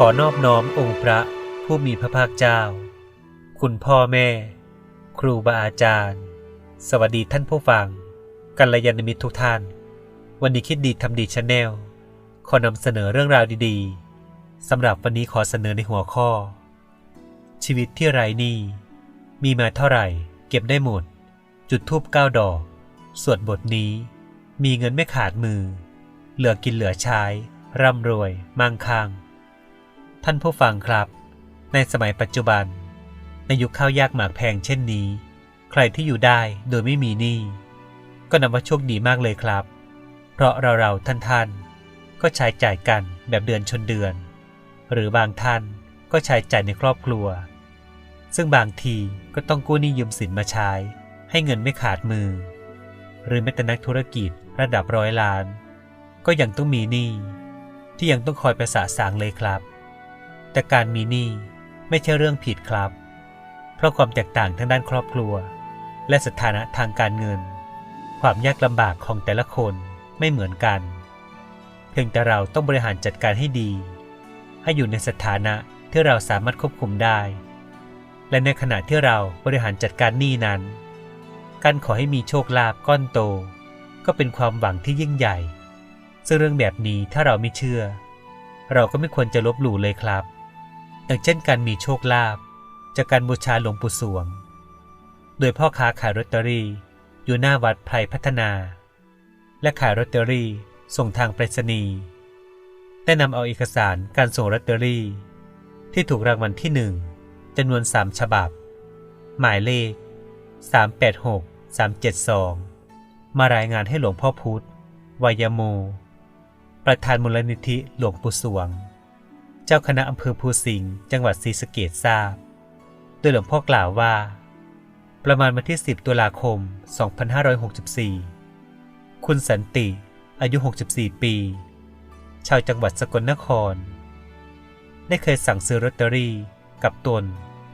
ขอนอบน้อมองค์พระผู้มีพระภาคเจ้า คุณพ่อแม่ ครูบาอาจารย์ สวัสดีท่านผู้ฟัง กัลยาณมิตรทุกท่าน วันนี้คิดดีทำดีชาแนล ขอนำเสนอเรื่องราวดีๆสำหรับวันนี้ขอเสนอในหัวข้อ ชีวิตที่ไร้นี้มีมาเท่าไหร่ เก็บได้หมด จุดทูบเก้าดอก สวดบทนี้ มีเงินไม่ขาดมือ เหลือกินเหลือใช้ ร่ำรวย มั่งคั่ง ท่านผู้ฟังครับ ในสมัยปัจจุบัน ในยุคข้าวยากหมากแพงเช่นนี้ ใครที่อยู่ได้โดยไม่มีหนี้ก็นับว่าโชคดีมากเลยครับ เพราะเราเราๆท่านท่านๆก็ใช้จ่ายกันแบบเดือนชนเดือน หรือบางท่านก็ใช้จ่ายในครอบครัว ซึ่งบางทีก็ต้องกู้หนี้ยืมสินมาใช้ ให้เงินไม่ขาดมือ หรือแม้แต่นักธุรกิจระดับร้อยล้าน ก็ยังต้องมีหนี้ที่ยังต้องคอยไประสางเลยครับ แต่การมีหนี้ไม่ใช่เรื่องผิดครับ เพราะความแตกต่างทางด้านครอบครัว และสถานะทางการเงิน ความยากลำบากของแต่ละคนไม่เหมือนกัน เพียงแต่เราต้องบริหารจัดการให้ดี ให้อยู่ในสถานะที่เราสามารถควบคุมได้ และในขณะที่เราบริหารจัดการหนี้นั้น การขอให้มีโชคลาภก้อนโต ก็เป็นความหวังที่ยิ่งใหญ่ ซึ่งเรื่องแบบนี้ถ้าเราไม่เชื่อ เราก็ไม่ควรจะลบหลู่เลยครับ อย่างเช่นการมีโชคลาภจากการบูชาหลวงปู่สวง โดยพ่อค้าขายลอตเตอรี่อยู่หน้าวัดไพรพัฒนา และขายลอตเตอรี่ส่งทางไปรษณีย์ได้นำเอาเอกสารการส่งลอตเตอรี่ ที่ถูกรางวัลที่หนึ่งจำนวนสามฉบับ หมายเลข 386 372 มารายงานให้หลวงพ่อพุธวายโม ประธานมูลนิธิหลวงปู่สวง เจ้าคณะอำเภอภูสิงห์จังหวัดศรีสะเกษทราบ โดยหลวงพ่อกล่าวว่า ประมาณวันที่ 10 ตุลาคม 2564 คุณสันติ อายุ 64 ปี ชาวจังหวัดสกลนคร ได้เคยสั่งซื้อลอตเตอรี่กับตน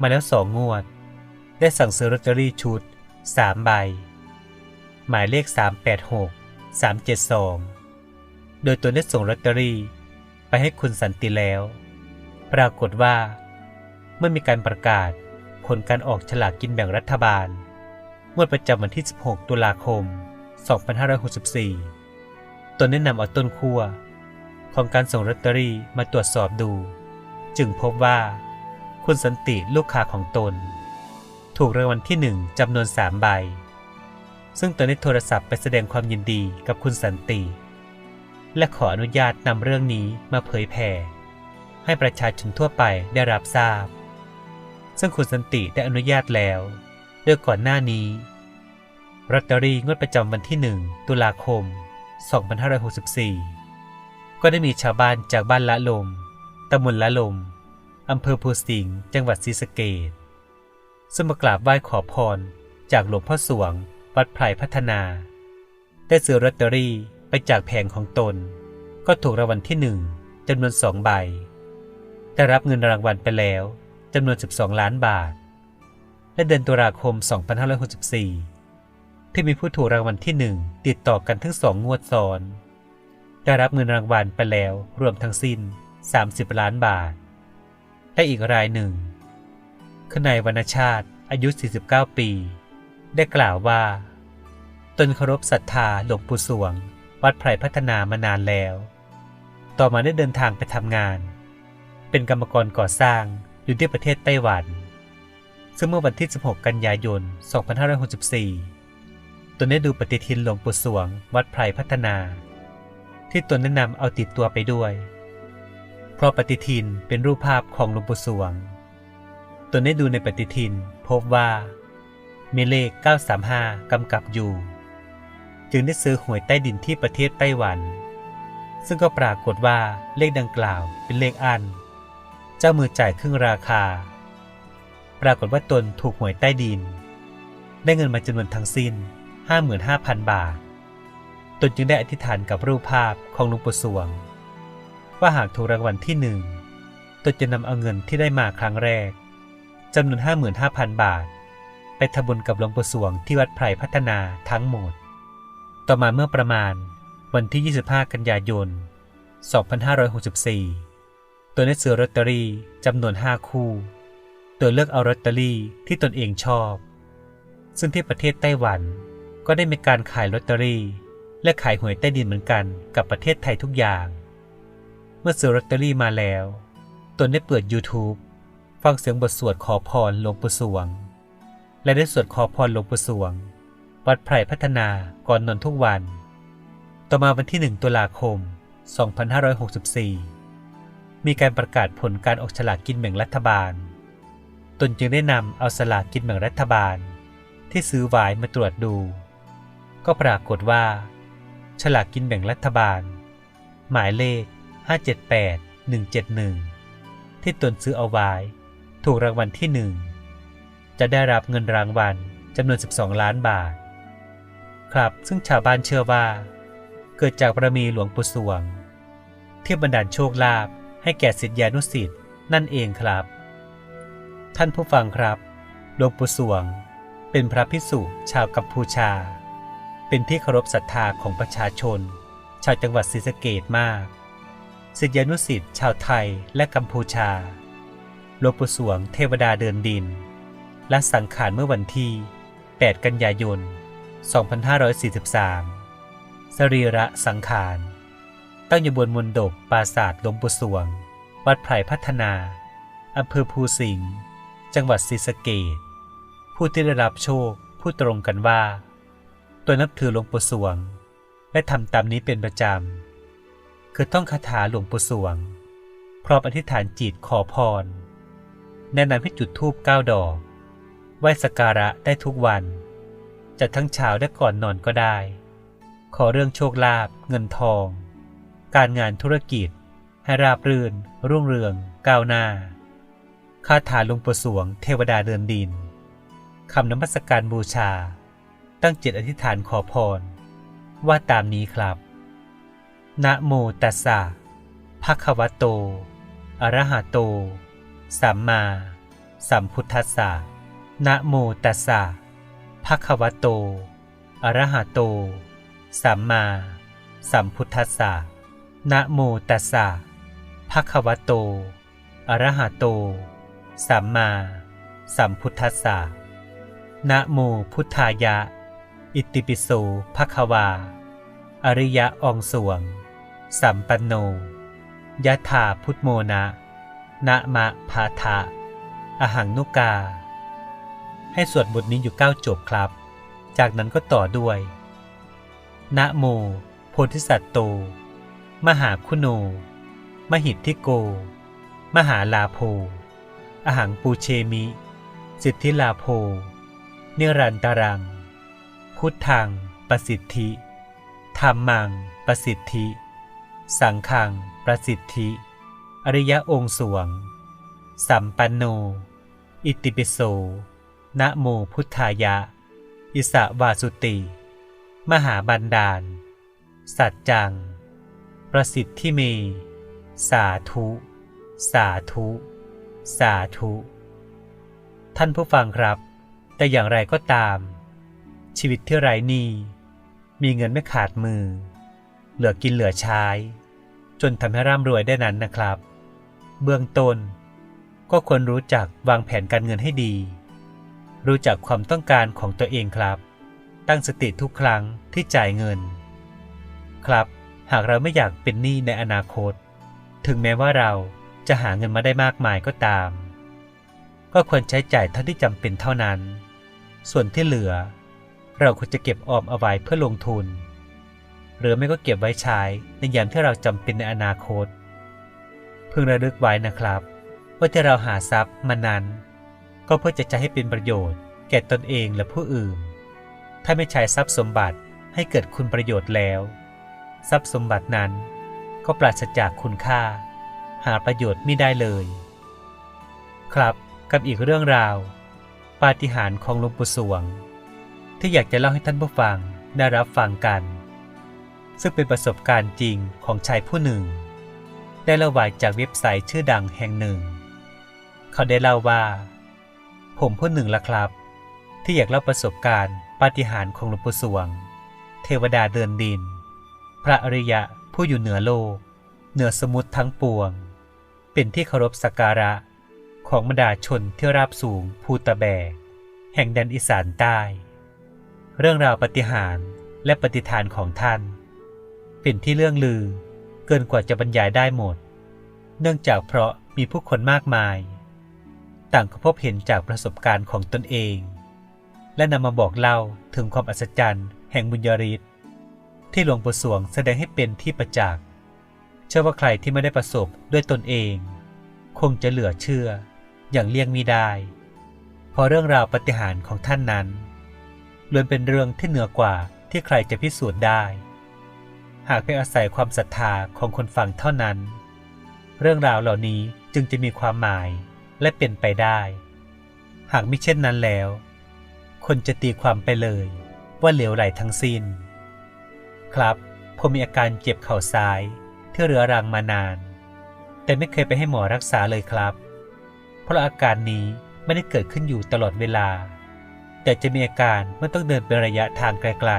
มาแล้วสองงวด ได้สั่งซื้อลอตเตอรี่ชุด 3 ใบ หมายเลข 386 372 โดยตนได้ส่งลอตเตอรี่ ไปให้คุณสันติแล้ว ปรากฏว่า เมื่อมีการประกาศผลการออกฉลากกินแบ่งรัฐบาลงวดประจำวันที่ 16 ตุลาคม 2564 ตนได้นำเอาต้นขั้วของการส่งลอตเตอรี่มาตรวจสอบดู จึงพบว่า คุณสันติลูกค้าของตน ถูกรางวัลที่หนึ่งจำนวนสามใบ ซึ่งตนได้โทรศัพท์ไปแสดงความยินดีกับคุณสันติ และขออนุญาตนำเรื่องนี้มาเผยแผ่ให้ประชาชนทั่วไปได้รับทราบ ซึ่งคุณสันติได้อนุญาตแล้วโดยก่อนหน้านี้ลอตเตอรี่งวดประจำวันที่ 1 ตุลาคม 2564 ก็ได้มีชาวบ้านจากบ้านละลมตำบลละลมอำเภอภูสิงห์จังหวัดศรีสะเกษซึ่งมากราบไหว้ขอพรจากหลวงพ่อสวง วัดไพรพัฒนา ได้ซื้อลอตเตอรี่ ไปจากแผงของตน ก็ถูกรางวัลที่หนึ่งจำนวนสองใบ ได้รับเงินรางวัลไปแล้วจำนวน 12 ล้านบาท และเดือนตุลาคม 2564 ที่มีผู้ถูกรางวัลที่หนึ่งติดต่อกันทั้งสองงวดซ้อน ได้รับเงินรางวัลไปแล้วรวมทั้งสิ้น 30 ล้านบาท และอีกรายหนึ่งคือนายวรรณชาติอายุ 49 ปี ได้กล่าวว่า ตนเคารพศรัทธาหลวงปู่สวง วัดไพรพัฒนามานานแล้ว ต่อมาได้เดินทางไปทำงาน เป็นกรรมกรก่อสร้างอยู่ที่ประเทศไต้หวัน ซึ่งเมื่อวันที่ 16 กันยายน 2564 ตนได้ดูปฏิทินหลวงปู่สวง วัดไพรพัฒนา ที่ตนแนะนำเอาติดตัวไปด้วย เพราะปฏิทินเป็นรูปภาพของหลวงปู่สวง ตนได้ดูในปฏิทินพบว่ามีเลข 935 กำกับอยู่ จึงได้ซื้อหวยใต้ดินที่ประเทศไต้หวัน ซึ่งก็ปรากฏว่าเลขดังกล่าวเป็นเลขอัน เจ้ามือจ่ายครึ่งราคา ปรากฏว่าตนถูกหวยใต้ดิน ได้เงินมาจำนวนทั้งสิ้น 55,000 บาท ตนจึงได้อธิษฐานกับรูปภาพของหลวงปู่สวง ว่าหากถูกรางวัลที่หนึ่งตนจะนำเอาเงินที่ได้มาครั้งแรกจำนวน 55,000 บาท ไปทำบุญกับหลวงปู่สวงที่วัดไพรพัฒนาทั้งหมด ต่อมาเมื่อประมาณวันที่ 25 กันยายน 2564 ตัวได้ซื้อลอตเตอรี่จำนวนห้าคู่โดยเลือกเอาลอตเตอรี่ที่ตนเองชอบ ซึ่งที่ประเทศไต้หวันก็ได้มีการขายลอตเตอรี่ และขายหวยใต้ดินเหมือนกันกับประเทศไทยทุกอย่าง เมื่อซื้อลอตเตอรี่มาแล้ว ตนได้เปิด YouTube ฟังเสียงบทสวดขอพรหลวงปู่สวง และได้สวดขอพรหลวงปู่สวง วัดไผ่พัฒนาก่อนนอนทุกวัน ต่อมาวันที่ 1 ตุลาคม 2564 มีการประกาศผลการออกฉลากกินแบ่งรัฐบาล ตนจึงได้นำเอาสลากกินแบ่งรัฐบาล ที่ซื้อไว้มาตรวจดู ก็ปรากฏว่า ฉลากกินแบ่งรัฐบาล หมายเลข 578171 ที่ตนซื้อเอาไว้ถูกรางวัลที่หนึ่งจะได้รับเงินรางวัลจำนวน 12 ล้านบาท ครับซึ่งชาวบ้านเชื่อว่า เกิดจากบารมีหลวงปู่สวง ที่บันดาลโชคลาภให้แก่ศิษยานุศิษย์นั่นเองครับ ท่านผู้ฟังครับ หลวงปู่สวง เป็นพระภิกษุชาวกัมพูชา เป็นที่เคารพศรัทธาของประชาชน ชาวจังหวัดศรีสะเกดมากศิษยานุศิษย์ชาวไทยและกัมพูชาหลวงปู่สวงเทวดาเดินดิน และสังขารเมื่อวันที่ 8 กันยายน 2543 สรีระสังขาร ตั้งอยู่บนมณฑปปราสาทหลวงปู่สวง วัดไผ่พัฒนา อำเภอภูสิงห์ จังหวัดศรีสะเกษผู้ที่ได้รับโชคพูดตรงกันว่า ตัวนับถือหลวงปู่สวง และทำตามนี้เป็นประจำ คือต้องคาถาหลวงปู่สวง พร้อมอธิษฐานจิตขอพร แนะนำให้จุดธูปเก้าดอก ไหว้สักการะได้ทุกวัน จะทั้งเช้าและก่อนนอนก็ได้ ขอเรื่องโชคลาภเงินทอง การงานธุรกิจ ให้ราบรื่น รุ่งเรืองก้าวหน้าคาถาลงปู่สวงเทวดาเดินดินคำนมัสการบูชา ตั้งจิตอธิษฐานขอพร ว่าตามนี้ครับ นะโมตัสสะภะคะวะโต อะระหะโต สัมมา สัมพุทธัสสะนะโมตัสสะ ภควโต อรหะโต สัมมา สัมพุทธัสสะ นะโมตัสสะภควโต อรหะโต สัมมา สัมพุทธัสสะ นะโมพุทธายะ อิติปิโสภควา อริยะอองสวง สัมปันโนยะถาพุทโมนะนะมะพาทะ อหังนุกา ให้สวดบทนี้อยู่เก้าจบครับ จากนั้นก็ต่อด้วย นะโม โพธิสัตว์โต มหาคุโน มหิทธิโก มหาลาโภอหังปูเชมิ สิทธิลาโภเนรันตรัง พุทธัง ประสิทธิธรรมัง ประสิทธิ สังฆัง ประสิทธิ อริยะองค์สวง สัมปันโน อิติปิโส นะโมพุทธายะ อิสะวาสุติ มหาบันดาล สัจจัง ประสิทธิเม สาธุ สาธุ สาธุ ท่านผู้ฟังครับ แต่อย่างไรก็ตาม ชีวิตที่ไร้หนี้มีเงินไม่ขาดมือ เหลือกินเหลือใช้ จนทำให้ร่ำรวยได้นั้นนะครับ เบื้องต้นก็ควรรู้จักวางแผนการเงินให้ดี รู้จักความต้องการของตัวเองครับ ตั้งสติทุกครั้งที่จ่ายเงิน ครับ หากเราไม่อยากเป็นหนี้ในอนาคต ถึงแม้ว่าเราจะหาเงินมาได้มากมายก็ตาม ก็ควรใช้จ่ายเท่าที่จำเป็นเท่านั้น ส่วนที่เหลือ เราควรจะเก็บออมเอาไว้เพื่อลงทุน หรือไม่ก็เก็บไว้ใช้ในยามที่เราจำเป็นในอนาคต พึงระลึกไว้นะครับ ว่าที่เราหาทรัพย์มานั้น ก็เพื่อจะใช้ให้เป็นประโยชน์ แก่ตนเองและผู้อื่น ถ้าไม่ใช้ทรัพย์สมบัติให้เกิดคุณประโยชน์แล้ว ทรัพย์สมบัตินั้นก็ปราศจากคุณค่า หาประโยชน์ไม่ได้เลย ครับกับอีกเรื่องราว ปาฏิหาริย์ของหลวงปู่สวง ที่อยากจะเล่าให้ท่านผู้ฟังได้รับฟังกัน ซึ่งเป็นประสบการณ์จริงของชายผู้หนึ่ง ได้เล่าไวจากเว็บไซต์ชื่อดังแห่งหนึ่ง เขาได้เล่าว่า ผมผู้หนึ่งละครับ ที่อยากเล่าประสบการณ์ปาฏิหาริย์ของหลวงปู่สวง เทวดาเดินดิน พระอริยะผู้อยู่เหนือโลก เหนือสมุทรทั้งปวง เป็นที่เคารพสักการะของบรรดาชนที่ราบสูงภูตะแบก แห่งแดนอีสานใต้ เรื่องราวปฏิหารและปฏิฐานของท่าน เป็นที่เรื่องลือเกินกว่าจะบรรยายได้หมด เนื่องจากเพราะมีผู้คนมากมาย ต่างก็พบเห็นจากประสบการณ์ของตนเอง และนำมาบอกเล่าถึงความอัศจรรย์แห่งบุญญาฤทธิ์ที่หลวงปู่สวงแสดงให้เป็นที่ประจักษ์เชื่อว่าใครที่ไม่ได้ประสบด้วยตนเอง คงจะเหลือเชื่ออย่างเลี่ยงมิได้เพราะเรื่องราวปฏิหารของท่านนั้นล้วนเป็นเรื่องที่เหนือกว่าที่ใครจะพิสูจน์ได้ หากไปอาศัยความศรัทธาของคนฟังเท่านั้น เรื่องราวเหล่านี้จึงจะมีความหมาย และเป็นไปได้ หากไม่เช่นนั้นแล้ว คนจะตีความไปเลยว่าเหลวไหลทั้งสิ้น ครับ ผมมีอาการเจ็บเข่าซ้ายที่เรื้อรังมานาน แต่ไม่เคยไปให้หมอรักษาเลยครับ เพราะอาการนี้ไม่ได้เกิดขึ้นอยู่ตลอดเวลา แต่จะมีอาการเมื่อต้องเดินเป็นระยะทางไกล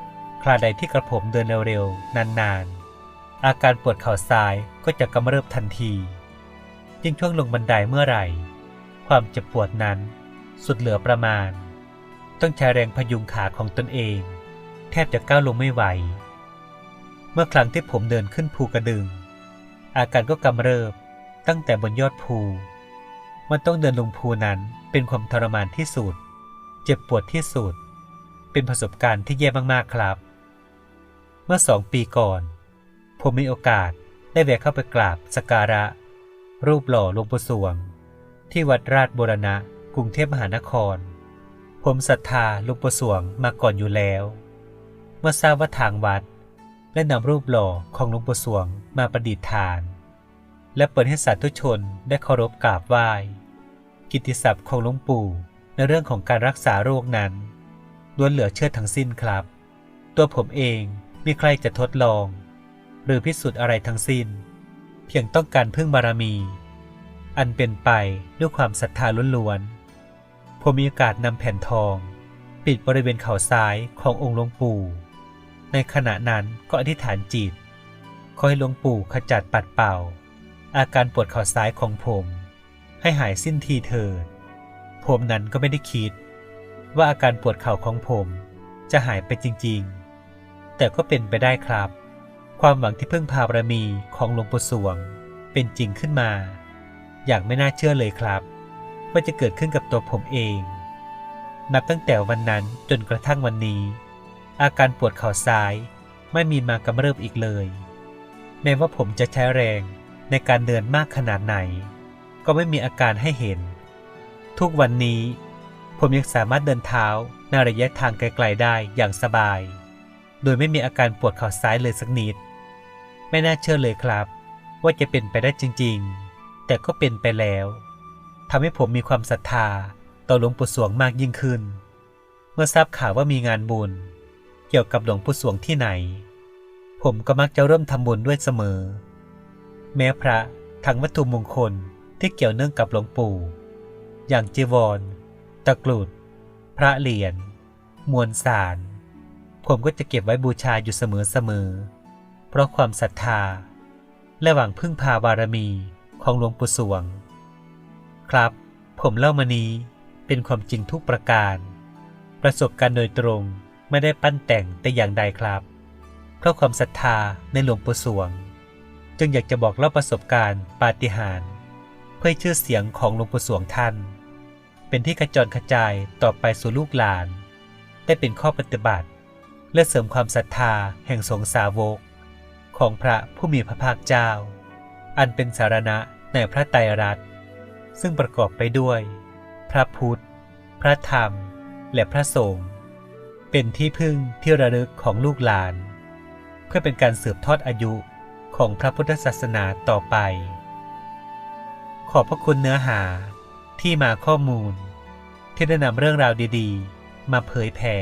ๆคราใดที่กระผมเดินเร็วๆ นานๆ อาการปวดเข่าซ้ายก็จะกำเริบทันที ยิ่งช่วงลงบันไดเมื่อไหร่ ความเจ็บปวดนั้นสุดเหลือประมาณ ต้องใช้แรงพยุงขาของตนเอง แทบจะก้าวลงไม่ไหว เมื่อครั้งที่ผมเดินขึ้นภูกระดึง อาการก็กำเริบตั้งแต่บนยอดภู มันต้องเดินลงภูนั้นเป็นความทรมานที่สุด เจ็บปวดที่สุด เป็นประสบการณ์ที่แย่มากๆครับ เมื่อสองปีก่อน ผมมีโอกาสได้แวะเข้าไปกราบสักการะ รูปหล่อหลวงปู่สวง ที่วัดราชบูรณะ กรุงเทพมหานคร ผมศรัทธาหลวงปู่สวงมาก่อนอยู่แล้ว เมื่อทราบว่าทางวัดได้นำรูปหล่อของหลวงปู่สวงมาประดิษฐาน และเปิดให้สาธุชนได้เคารพกราบไหว้ กิตติศัพท์ของหลวงปู่ในเรื่องของการรักษาโรคนั้นล้วนเหลือเชื่อทั้งสิ้นครับ ตัวผมเองไม่ใครจะทดลอง หรือพิสูจน์อะไรทั้งสิ้น เพียงต้องการพึ่งบารมี อันเป็นไปด้วยความศรัทธาล้วนๆผมมีโอกาสนำแผ่นทอง ปิดบริเวณเข่าซ้ายขององค์หลวงปู่ ในขณะนั้นก็อธิษฐานจิต ขอให้หลวงปู่ขจัดปัดเป่า อาการปวดเข่าซ้ายของผม ให้หายสิ้นทีเถิด ผมนั้นก็ไม่ได้คิด ว่าอาการปวดเข่าของผมจะหายไปจริงๆ แต่ก็เป็นไปได้ครับ ความหวังที่เพึ่งพาบารมีของหลวงปู่สวง เป็นจริงขึ้นมา อย่างไม่น่าเชื่อเลยครับ ว่าจะเกิดขึ้นกับตัวผมเอง นับตั้งแต่วันนั้นจนกระทั่งวันนี้ อาการปวดเข่าซ้ายไม่มีมากำเริบอีกเลย แม้ว่าผมจะใช้แรงในการเดินมากขนาดไหน ก็ไม่มีอาการให้เห็น ทุกวันนี้ ผมยังสามารถเดินเท้าในระยะทางไกลๆได้อย่างสบาย โดยไม่มีอาการปวดเข่าซ้ายเลยสักนิด ไม่น่าเชื่อเลยครับ ว่าจะเป็นไปได้จริง ๆ แต่ก็เป็นไปแล้วทำให้ผมมีความศรัทธาต่อหลวงปู่สวงมากยิ่งขึ้น เมื่อทราบข่าวว่ามีงานบุญ เกี่ยวกับหลวงปู่สวงที่ไหน ผมก็มักจะเริ่มทำบุญด้วยเสมอ แม้พระทั้งวัตถุมงคลที่เกี่ยวเนื่องกับหลวงปู่ อย่างจีวร ตะกรุด พระเหรียญมวลสาร ผมก็จะเก็บไว้บูชาอยู่เสมอๆ เพราะความศรัทธา และหวังพึ่งพาบารมีของหลวงปู่สวง ครับ ผมเล่ามานี้เป็นความจริงทุกประการ ประสบการณ์โดยตรงไม่ได้ปั้นแต่งแต่อย่างใดครับ เพราะความศรัทธาในหลวงปู่สวง จึงอยากจะบอกเล่าประสบการณ์ปาฏิหาริย์เพื่อให้ชื่อเสียงของหลวงปู่สวงท่าน เป็นที่กระจรกระจายต่อไปสู่ลูกหลาน ได้เป็นข้อปฏิบัติ และเสริมความศรัทธาแห่งสงสาวก ของพระผู้มีพระภาคเจ้า อันเป็นสารณะในพระไตรรัตน์ซึ่งประกอบไปด้วย พระพุทธ พระธรรม และพระสงฆ์เป็นที่พึ่งที่ระลึกของลูกหลาน เพื่อเป็นการสืบทอดอายุของพระพุทธศาสนาต่อไป ขอบพระคุณเนื้อหาที่มาข้อมูล ที่ได้นำเรื่องราวดี ๆ มาเผยแผ่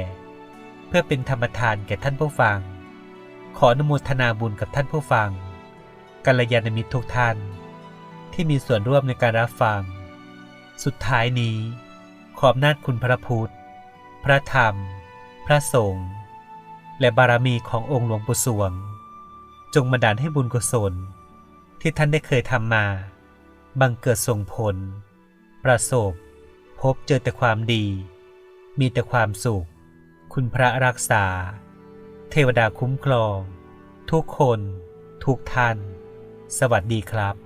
เพื่อเป็นธรรมทานแก่ท่านผู้ฟัง ขออนุโมทนาบุญกับท่านผู้ฟังกัลยาณมิตรทุกท่าน ที่มีส่วนร่วมในการรับฟัง สุดท้ายนี้ ขอบนาจคุณพระพุทธ พระธรรม พระสงฆ์และบารมีขององค์หลวงปู่สวง จงบันดาลให้บุญกุศล ที่ท่านได้เคยทำมา บังเกิดส่งผล ประสบ พบเจอแต่ความดี มีแต่ความสุข คุณพระรักษา เทวดาคุ้มครอง ทุกคน ทุกท่าน สวัสดีครับ